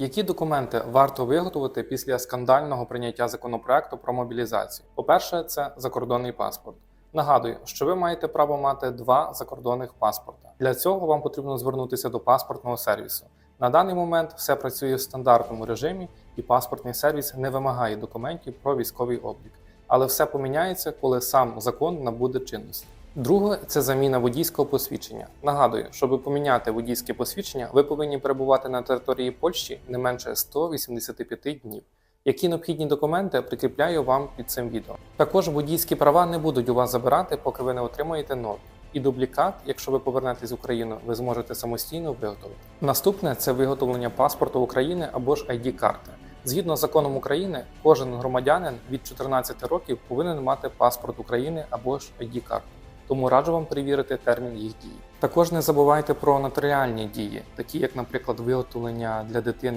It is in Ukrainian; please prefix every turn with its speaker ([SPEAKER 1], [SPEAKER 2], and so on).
[SPEAKER 1] Які документи варто виготовити після скандального прийняття законопроекту про мобілізацію? По-перше, це закордонний паспорт. Нагадую, що ви маєте право мати два закордонних паспорта. Для цього вам потрібно звернутися до паспортного сервісу. На даний момент все працює в стандартному режимі, і паспортний сервіс не вимагає документів про військовий облік. Але все поміняється, коли сам закон набуде чинності. Друге це заміна водійського посвідчення. Нагадую, щоб поміняти водійське посвідчення, ви повинні перебувати на території Польщі не менше 185 днів. Які необхідні документи прикріпляю вам під цим відео. Також водійські права не будуть у вас забирати, поки ви не отримаєте нові. І дублікат, якщо ви повернетесь в Україну, ви зможете самостійно виготовити. Наступне це виготовлення паспорту України або ж id карти Згідно з законом України, кожен громадянин від 14 років повинен мати паспорт України або ж id карту тому раджу вам перевірити термін їх дії. Також не забувайте про нотаріальні дії, такі як, наприклад, виготовлення для дитини